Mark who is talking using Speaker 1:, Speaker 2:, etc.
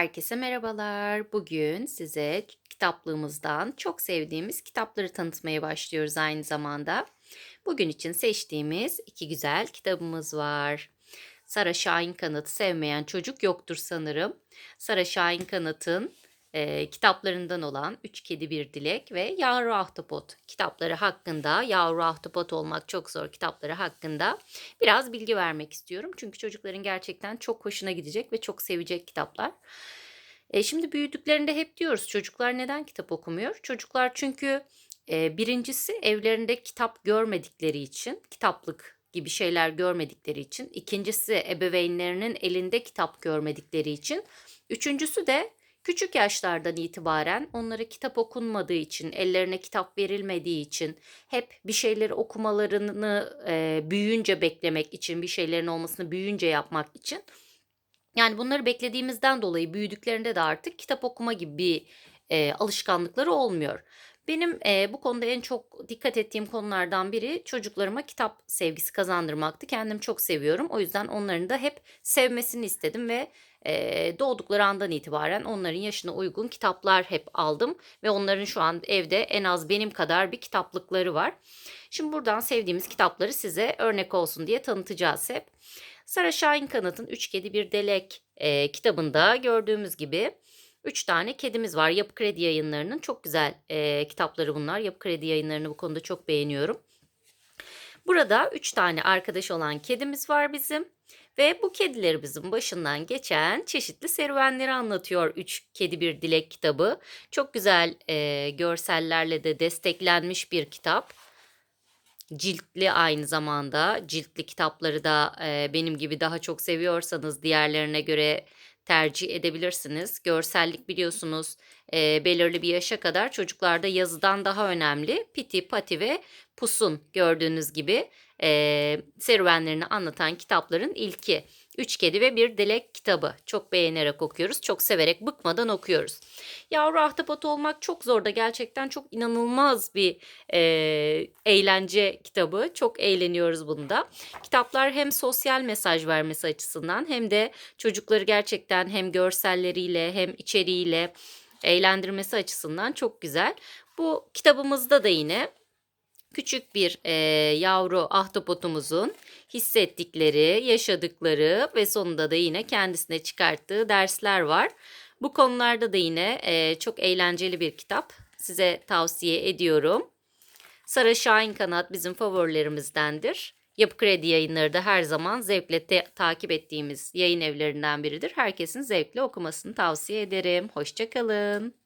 Speaker 1: Herkese merhabalar. Bugün size kitaplığımızdan çok sevdiğimiz kitapları tanıtmaya başlıyoruz aynı zamanda. Bugün için seçtiğimiz iki güzel kitabımız var. Sara Şahin Kanat'ı sevmeyen çocuk yoktur sanırım. Sara Şahin Kanat'ın e, kitaplarından olan Üç Kedi Bir Dilek ve Yavru Ahtapot kitapları hakkında, Yavru Ahtapot olmak çok zor kitapları hakkında biraz bilgi vermek istiyorum. Çünkü çocukların gerçekten çok hoşuna gidecek ve çok sevecek kitaplar. E, şimdi büyüdüklerinde hep diyoruz çocuklar neden kitap okumuyor? Çocuklar çünkü e, birincisi evlerinde kitap görmedikleri için, kitaplık gibi şeyler görmedikleri için, ikincisi ebeveynlerinin elinde kitap görmedikleri için, üçüncüsü de Küçük yaşlardan itibaren onlara kitap okunmadığı için, ellerine kitap verilmediği için, hep bir şeyleri okumalarını e, büyüyünce beklemek için, bir şeylerin olmasını büyüyünce yapmak için. Yani bunları beklediğimizden dolayı büyüdüklerinde de artık kitap okuma gibi bir e, alışkanlıkları olmuyor. Benim e, bu konuda en çok dikkat ettiğim konulardan biri çocuklarıma kitap sevgisi kazandırmaktı. Kendim çok seviyorum. O yüzden onların da hep sevmesini istedim ve e, doğdukları andan itibaren onların yaşına uygun kitaplar hep aldım ve onların şu an evde en az benim kadar bir kitaplıkları var. Şimdi buradan sevdiğimiz kitapları size örnek olsun diye tanıtacağız hep. Sara Şahin Kanat'ın Üç Kedi Bir Delek e, kitabında gördüğümüz gibi Üç tane kedimiz var. Yapı Kredi yayınlarının çok güzel e, kitapları bunlar. Yapı Kredi yayınlarını bu konuda çok beğeniyorum. Burada üç tane arkadaş olan kedimiz var bizim. Ve bu kedilerimizin başından geçen çeşitli serüvenleri anlatıyor Üç Kedi Bir Dilek kitabı. Çok güzel e, görsellerle de desteklenmiş bir kitap. Ciltli aynı zamanda. Ciltli kitapları da e, benim gibi daha çok seviyorsanız diğerlerine göre tercih edebilirsiniz. Görsellik biliyorsunuz e, belirli bir yaşa kadar çocuklarda yazıdan daha önemli. Piti, Pati ve Pusun gördüğünüz gibi e, serüvenlerini anlatan kitapların ilki. Üç Kedi ve Bir Dilek kitabı. Çok beğenerek okuyoruz. Çok severek bıkmadan okuyoruz. Yavru ahtapot olmak çok zor da gerçekten çok inanılmaz bir e, eğlence kitabı. Çok eğleniyoruz bunda. Kitaplar hem sosyal mesaj vermesi açısından hem de çocukları gerçekten hem görselleriyle hem içeriğiyle eğlendirmesi açısından çok güzel. Bu kitabımızda da yine küçük bir e, yavru ahtapotumuzun hissettikleri, yaşadıkları ve sonunda da yine kendisine çıkarttığı dersler var. Bu konularda da yine e, çok eğlenceli bir kitap. Size tavsiye ediyorum. Sara Şahin Kanat bizim favorilerimizdendir. Yapı Kredi yayınları da her zaman zevkle te- takip ettiğimiz yayın evlerinden biridir. Herkesin zevkle okumasını tavsiye ederim. Hoşçakalın.